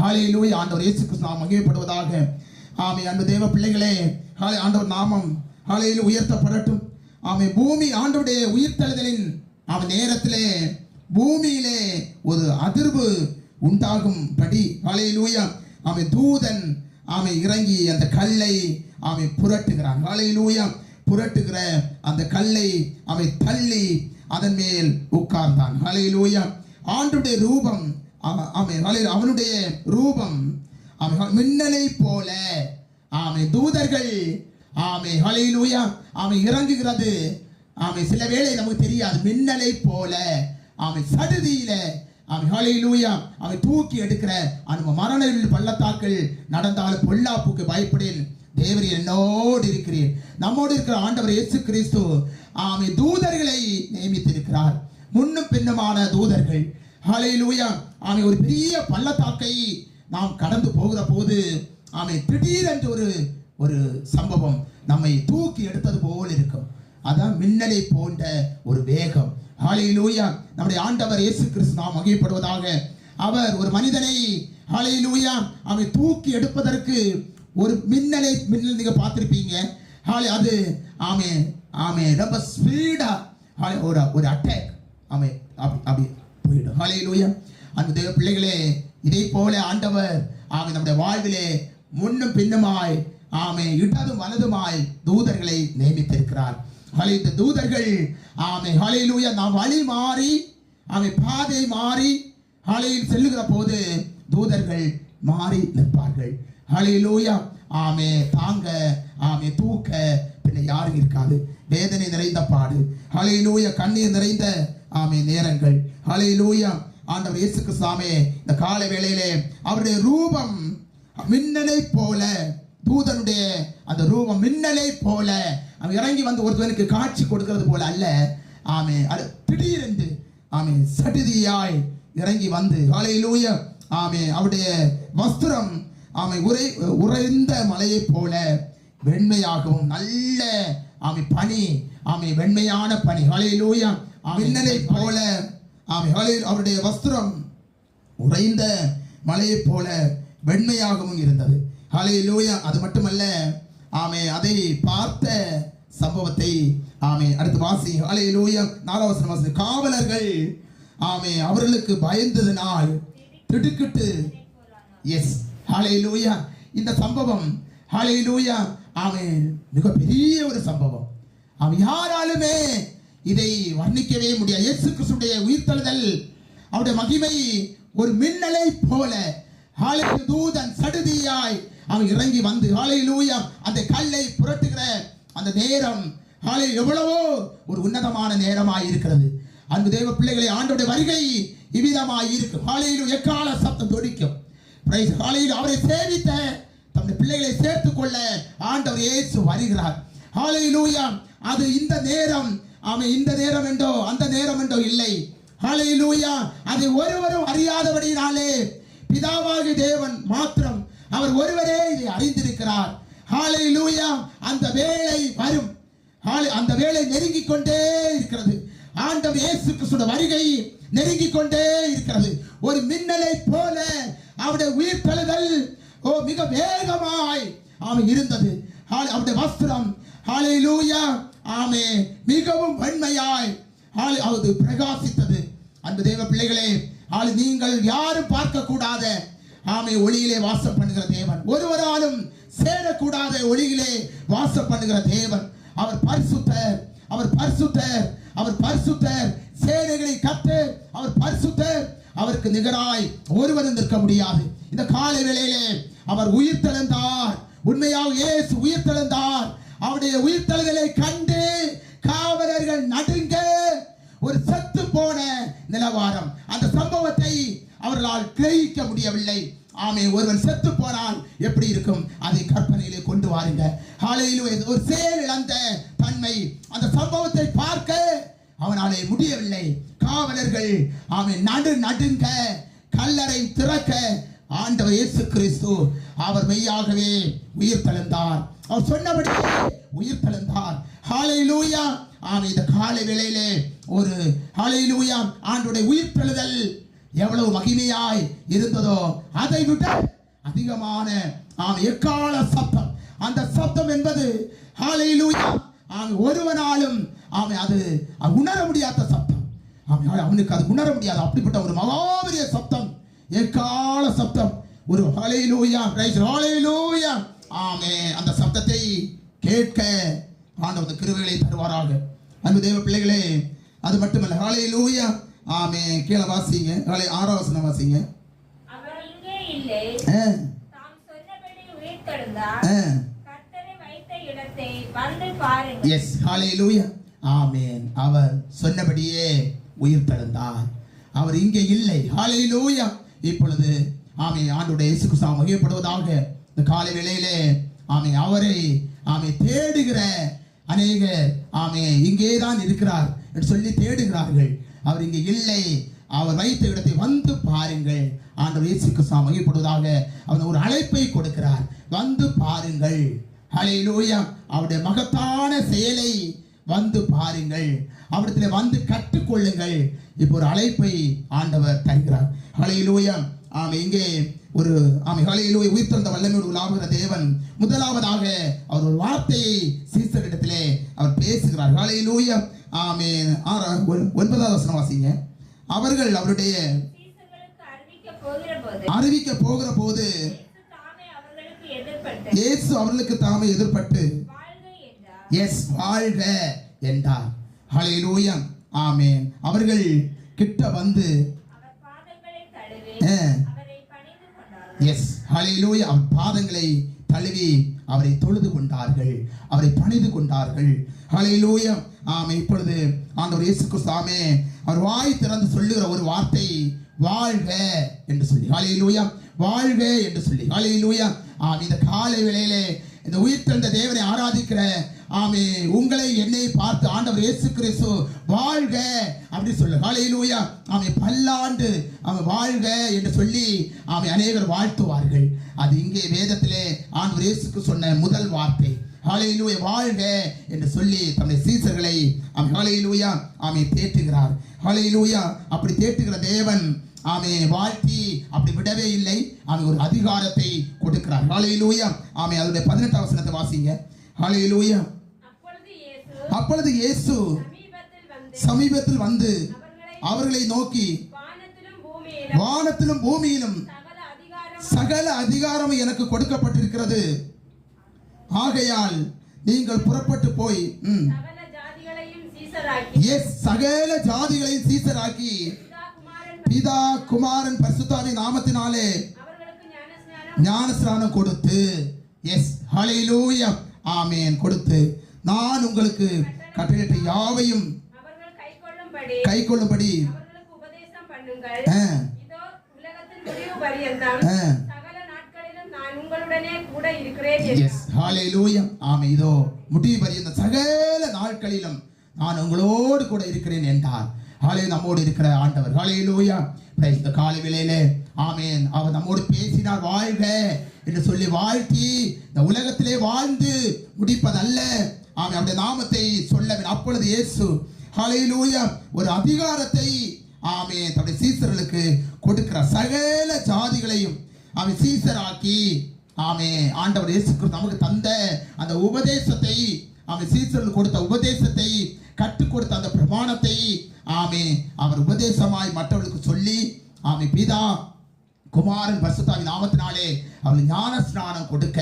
ஹாலையிலூய் ஆண்டவர் இயேசு கிருஷ்ணா நாமம் ஆமை அன்பு தேவ பிள்ளைகளே ஹாலை ஆண்டவர் நாமம் ஹாலையில் உயர்த்தப்படட்டும். ஆமை பூமி ஆண்டவுடைய உயிர்த்தெழுதலின் அவன் நேரத்திலே பூமியிலே ஒரு அதிர்வு உண்டாகும் படி ஹalleluya. ஆமை தூதன் ஆமை இறங்கி அந்த கல்லை ஆமை புரட்டுகிறான். ஹalleluya. புரட்டுகிற அந்த கல்லை அவை தள்ளி அதன் மேல் உட்கார்ந்தான். ஹalleluya. ஆண்டுடைய ரூபம் அவனுடைய ரூபம் அவன் மின்னலை போல ஆமை தூதர்கள் ஆமை ஹலையிலூயா ஆமை இறங்குகிறது. ஆமை சில வேளை நமக்கு தெரியாது. மின்னலை போல ஆமை சடுதியில ஆமை ஹலையிலூயா ஆமை தூக்கி எடுக்கிற அந்த மரணவில் பள்ளத்தாக்கள் நடந்தாலும் பொல்லாப்புக்கு பயப்படேன். தேவர் என்னோடு இருக்கிறேன் நம்மோடு இருக்கிற ஆண்டவர் இயேசு கிறிஸ்து ஆமை தூதர்களை நியமித்திருக்கிறார். முன்னும் பின்னுமான தூதர்கள் ஹலையிலூயா ஆமை ஒரு பெரிய பள்ளத்தாக்கை நாம் கடந்து போகிற போது ஆமை திடீரென்று ஒரு ஒரு சம்பவம் நம்மை தூக்கி எடுத்தது போல் இருக்கும். அதான் மின்னலை போன்ற ஒரு வேகம். ஹalleluya. நம்முடைய ஆண்டவர் இயேசு கிறிஸ்து நாம் மகிழ்ப்படுவதாக அவர் ஒரு மனிதனை ஹாலையிலூயா அவை தூக்கி எடுப்பதற்கு ஒரு மின்னலை மின்னல் நீங்கள் பார்த்துருப்பீங்க. ஹாலே அது ஆமே ஆமே ரொம்ப ஸ்பீடா ஒரு ஒரு அட்டாக் ஆமே அப்படி அப்படி போயிடும். ஹalleluya. அந்த தேவ பிள்ளைகளே இதே போல ஆண்டவர் ஆமை நம்முடைய வாழ்விலே முன்னும் பின்னுமாய் ஆமே இடதும் வலதுமாய் தூதர்களை நியமித்திருக்கிறார். ஹலை இந்த தூதர்கள் ஆமை ஹalleluya நாம் வழி மாறி ஆமை பாதை மாறி ஹலையில் செல்லுகிற போது தூதர்கள் மாறி நிற்பார்கள். ஹalleluya. ஆமே தாங்க ஆமே தூக்க பின்ன யாரும் இருக்காது. வேதனை நிறைந்த பாடு. ஹalleluya. கண்ணீர் நிறைந்த ஆமே நேரங்கள். ஹalleluya. ஆண்டவர் இயேசு கிறிஸ்துவே இந்த காலை வேளையிலே அவருடைய ரூபம் மின்னலை போல தூதனுடைய அந்த ரூபம் மின்னலை போல அவன் இறங்கி வந்து ஒருத்தவனுக்கு காட்சி கொடுக்கிறது போல அல்ல. ஆமே அது திடீரென்று ஆமே சடுதியாய் இறங்கி வந்து ஹalleluya. ஆமே அவருடைய வஸ்திரம் ஆமை உரை உறைந்த மலையைப் போல வெண்மையாகவும் நல்ல ஆமை பனி ஆமை வெண்மையான பனி ஹalleluya. மின்னலை போல ஆமை அவருடைய வஸ்திரம் உறைந்த மலையைப் போல வெண்மையாகவும் இருந்தது. ஹalleluya. அது மட்டுமல்ல ஆமே அதை பார்த்த சம்பவத்தை ஆமே அடுத்து வாசி. ஹalleluya. நாலாவது வசனம் வாசி. காவலர்கள் ஆமே அவர்களுக்கு பயந்ததினால் திடுக்கிட்டு எஸ் ஹalleluya. இந்த சம்பவம் ஹalleluya ஆமே மிகப்பெரிய ஒரு சம்பவம். அவன் யாராலுமே இதை வர்ணிக்கவே முடியாது. இயேசு கிறிஸ்துடைய உயிர்த்தழுதல் அவருடைய மகிமை ஒரு மின்னலை போல. ஹாலை தூதன் சடுதியாய் அவன் இறங்கி வந்து ஹalleluya அந்த கல்லை புரட்டுகிற அந்த நேரம். ஹாலை எவ்வளவோ ஒரு உன்னதமான நேரமாய் இருக்கிறது. அன்பு தேவ பிள்ளைகளை ஆண்டோட வருகை இவ்விதமாய் இருக்கும் ஹாலையிலும் எக்கால சத்தம் தொடிக்கும். பிரைஸ் ஹாலையில் அவரை சேவித்த தம்முடைய பிள்ளைகளை சேர்த்துக் கொள்ள ஆண்டவர் இயேசு வருகிறார். ஹalleluya அது இந்த நேரம் அவன் இந்த நேரம் என்றோ அந்த நேரம் என்றோ இல்லை. ஹலையிலூயா அதை ஒருவரும் அறியாதபடினாலே பிதாவாகி தேவன் மாத்திரம் அவர் ஒருவரே இதை அறிந்திருக்கிறார். ஹalleluya. அந்த வேளை வரும். ஹாலே- அந்த வேளை நெருங்கிக் கொண்டே இருக்கிறது. ஆண்டவர் இயேசு கிறிஸ்துவோட வருகை நெருங்கிக் கொண்டே இருக்கிறது. ஒரு மின்னலை போல அவருடைய உயிர் தழுதல் ஓ மிக வேகமாய் அவன் இருந்தது. அவருடைய வஸ்திரம். ஹalleluya. ஆமே மிகவும் வன்மையாய் ஹாலே அது பிரகாசித்தது. அன்பு தேவ பிள்ளைகளே ஆளு நீங்கள் யாரும் பார்க்க கூடாத ஆமை ஒளியிலே வாசம் பண்ணுகிற தேவன். ஒருவராலும் சேரக்கூடாத ஒளியிலே வாசம் பண்ணுகிற தேவன். அவர் பரிசுத்தர் அவர் பரிசுத்தர் அவர் பரிசுத்தர். சேனைகளை கத்து அவர் பரிசுத்தர். அவருக்கு நிகராய் ஒருவரும் நிற்க முடியாது. இந்த காலை வேளையிலே அவர் உயிர் தெழுந்தார் உண்மையாக இயேசு உயிர் தெழுந்தார் அவருடைய உயிர்த்தல்களை கண்டு காவலர்கள் நடுங்க ஒரு செத்து போன நிலவாரம். அந்த சம்பவத்தை அவர்களால் கிரகிக்க முடியவில்லை. ஆமே ஒருவன் செத்து போனால் எப்படி இருக்கும்? அதை கற்பனையிலே கொண்டு வாருங்க. காலையில் ஒரு செயல் இழந்த தன்மை. அந்த சம்பவத்தை பார்க்க அவனாலே முடியவில்லை. காவலர்கள் அவன் நடு நடுங்க கல்லறை திறக்க ஆண்டவர் இயேசு கிறிஸ்து அவர் மெய்யாகவே உயிர் தழுந்தார் அவர் சொன்னபடியே உயிர் ஹாலை லூயாம் ஆமே இந்த காலை வேளையிலே ஒரு ஹalleluya. ஆண்டுடைய உயிர் தழுதல் எவ்வளவு மகிமையாய் இருந்ததோ அதை விட அதிகமான ஆம் எக்கால சத்தம். அந்த சத்தம் என்பது ஹாலை லூயா ஆம் ஒருவனாலும் ஆமை அது உணர முடியாத சத்தம். அவன் அவனுக்கு அது உணர முடியாது. அப்படிப்பட்ட ஒரு மகாபெரிய சத்தம். எக்கால சத்தம். ஒரு ஹalleluya பிரைஸ் ஹalleluya ஆமே அந்த சத்தத்தை கேட்க ஆண்டவர் கிருபைகளை தருவாராக. அன்பு தேவ பிள்ளைகளே அது மட்டுமல்ல ஹalleluya ஆமே கீழே வாசிங்க ஹalலே ஆறாம் வசனம் வாசிங்க எஸ் ஹalleluya ஆமென். அவர் சொன்னபடியே உயிர் தெழுந்தார். அவர் இங்கே இல்லை. ஹalleluya இப்பொழுது ஆமே ஆண்டுடைய இயேசு கிறிஸ்து மகிழப்படுவதாக இந்த காலை வேளையிலே ஆமே அவரை ஆமே தேடுகிற அநேக ஆமே இங்கே தான் இருக்கிறார் என்று சொல்லி தேடுகிறார்கள். அவர் இங்கே இல்லை. அவர் வைத்த இடத்தை வந்து பாருங்கள். ஆண்டவர் இயேசு கிறிஸ்து மகிமைப்படுவதாக அவர் ஒரு அழைப்பை கொடுக்கிறார். வந்து பாருங்கள். ஹalleluya அவருடைய மகத்தான செயலை வந்து பாருங்கள். அவரிடத்தில் வந்து கற்றுக்கொள்ளுங்கள். இப்போ ஒரு அழைப்பை ஆண்டவர் தருகிறார். ஹalleluya ஆமே இங்கே ஒரு ஆமை ஹalleluya உயிர்த்தெழுந்த வல்லமையோடு உலாவுகிற தேவன் முதலாவதாக அவர் ஒரு வார்த்தையை சீசரிடத்திலே அவர் பேசுகிறார். ஹalleluya ஆமே ஆறா ஒன்- ஒன்பதாவது வசனம் வாசிங்க. அவர்கள் அவருடைய அறிவிக்க போகிற போது இயேசு அவர்களுக்கு தாமே எதிர்பட்டு எஸ் வாழ்க என்றார். ஹalleluya ஆமென். அவர்கள் கிட்ட வந்து எஸ் ஹalleluya அவர் பாதங்களை தழுவி அவரை தொழுது கொண்டார்கள். அவரை பணிந்து கொண்டார்கள். ஹalleluya ஆம் இப்பொழுது ஆண்டவர் இயேசு கிறிஸ்தாமே அவர் வாய் திறந்து சொல்லுகிற ஒரு வார்த்தை வாழ்க என்று சொல்லி. ஹalleluya வாழ்க என்று சொல்லி. ஹalleluya ஆம் இந்த காலை வேளையிலே இந்த உயிர்த்தெழுந்த தேவனை ஆராதிக்கிற ஆமே உங்களை என்னை பார்த்து ஆண்டவர் இயேசு கிறிஸ்து வாழ்க அப்படி சொல்லு. ஹalleluya. ஆமே பல்லாண்டு அவன் வாழ்க என்று சொல்லி ஆமே அநேகர் வாழ்த்துவார்கள். அது இங்கே வேதத்திலே ஆண்டவர் இயேசுக்கு சொன்ன முதல் வார்த்தை. ஹalleluya. வாழ்க என்று சொல்லி தம்முடைய சீசர்களை அவன் ஹalleluya ஆமே தேற்றுகிறார். ஹalleluya. அப்படி தேற்றுகிற தேவன் ஆமே வாழ்த்தி அப்படி விடவே இல்லை. ஆமை ஒரு அதிகாரத்தை கொடுக்கிறார். ஹalleluya. ஆமே அதனுடைய பதினெட்டாம் வசனத்தை வாசிங்க. ஹalleluya. அப்பொழுது இயேசு சமீபத்தில் வந்து அவர்களை நோக்கி வானத்திலும் பூமியிலும் சகல அதிகாரம் எனக்கு கொடுக்கப்பட்டிருக்கிறது. ஆகையால் நீங்கள் புறப்பட்டு போய் சகல ஜாதிகளையும் சீசராக்கி எஸ் சகல சீசராக்கி பிதா குமாரன் பரிசுத்தாவின் நாமத்தினாலே ஞானஸ்நானம் கொடுத்து எஸ் ஹலிலூயம் ஆமேன் கொடுத்து. நான் உங்களுக்கு கட்டளையிட்ட யாவையும் பண்ணுங்கள். ஆ, இதோ முடிவு பரியந்த சகல நாட்களிலும் நான் உங்களோடு கூட இருக்கிறேன் என்றார். ஹாலே நம்மோடு இருக்கிற ஆண்டவர். ஹalleluya பிரைஸ் இந்த காலை வேளையிலே ஆமென். அவர் நம்மோடு பேசினார். வாழ்க என்று சொல்லி வாழ்த்தி இந்த உலகத்திலே வாழ்ந்து முடிப்பதல்ல. ஆமே அவருடைய நாமத்தை சொல்ல அப்பொழுது இயேசு ஹலையிலூய ஒரு அதிகாரத்தை ஆமே தன்னுடைய சீசர்களுக்கு கொடுக்கிறார். சகல ஜாதிகளையும் அவன் சீசராக்கி ஆமே ஆண்டவர் இயேசு நமக்கு தந்த அந்த உபதேசத்தை அவன் சீசர்களுக்கு கொடுத்த உபதேசத்தை கற்றுக் கொடுத்த அந்த பிரமாணத்தை ஆமே அவர் உபதேசமாய் மற்றவர்களுக்கு சொல்லி ஆமே பிதா குமாரன் பசுத்தாவின் நாமத்தினாலே அவர் ஞான ஸ்நானம் கொடுக்க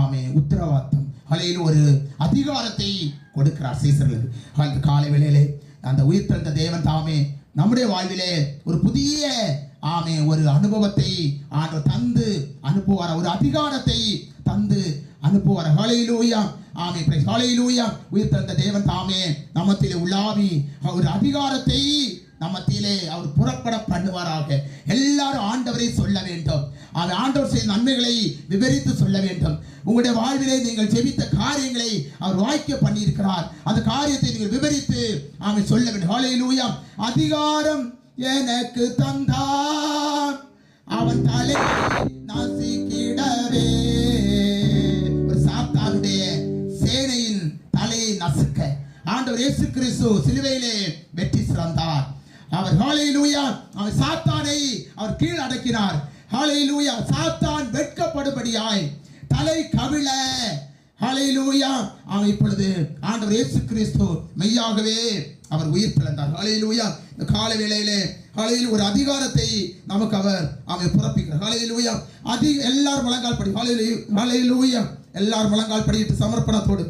ஆமே உத்தரவாதம் அலையில் ஒரு அதிகாரத்தை கொடுக்கிறார் சீசர்களுக்கு. அந்த காலை வேளையிலே அந்த உயிர் பிறந்த தேவன் தாமே நம்முடைய வாழ்விலே ஒரு புதிய ஆமே ஒரு அனுபவத்தை ஆண்டவர் தந்து அனுப்புவார்? ஒரு அதிகாரத்தை தந்து அனுப்புவார்? ஹalleluya ஆமே பிரைஸ் உயிர் தந்த தேவன் தாமே நமத்திலே உலாவி ஒரு அதிகாரத்தை நம்மத்திலே அவர் புறப்பட பண்ணுவாராக. எல்லாரும் ஆண்டவரை சொல்ல வேண்டும். அவர் ஆண்டவர் செய்த நன்மைகளை விவரித்து சொல்ல வேண்டும். உங்களுடைய வாழ்விலே நீங்கள் ஜெபித்த காரியங்களை அவர் வாய்க்க பண்ணியிருக்கிறார். அந்த காரியத்தை நீங்கள் விவரித்து அவன் சொல்ல வேண்டும். ஹalleluya அதிகாரம் எனக்கு தந்தார் அவன் தலை நசுக்கிடவே. ஒரு சாத்தானுடைய சேனையின் தலையை நசுக்க. ஆண்டவர் இயேசு கிறிஸ்து சிலுவையிலே வெற்றி சிறந்தார். அவர் அவர் ஹalleluya அவர் சாத்தானை அவர் கீழ் அடக்கினார். ஹalleluya சாத்தான் வெட்கப்படும்படியாய் தலை கவிழ. ஹalleluya அவன் இப்பொழுது ஆண்டவர் இயேசு கிறிஸ்து மெய்யாகவே அவர் உயிர் பிளந்தார் ஹalleluya இந்த கால வேளையிலே ஹalleluya ஒரு அதிகாரத்தை நமக்கு அவர் அவன் பிறப்பிக்கிறார். ஹalleluya அதிக எல்லாரும் முழங்கால் படி ஹalleluya ஹalleluya எல்லாரும் முழங்கால் படியிட்டு சமர்ப்பணத்தோடு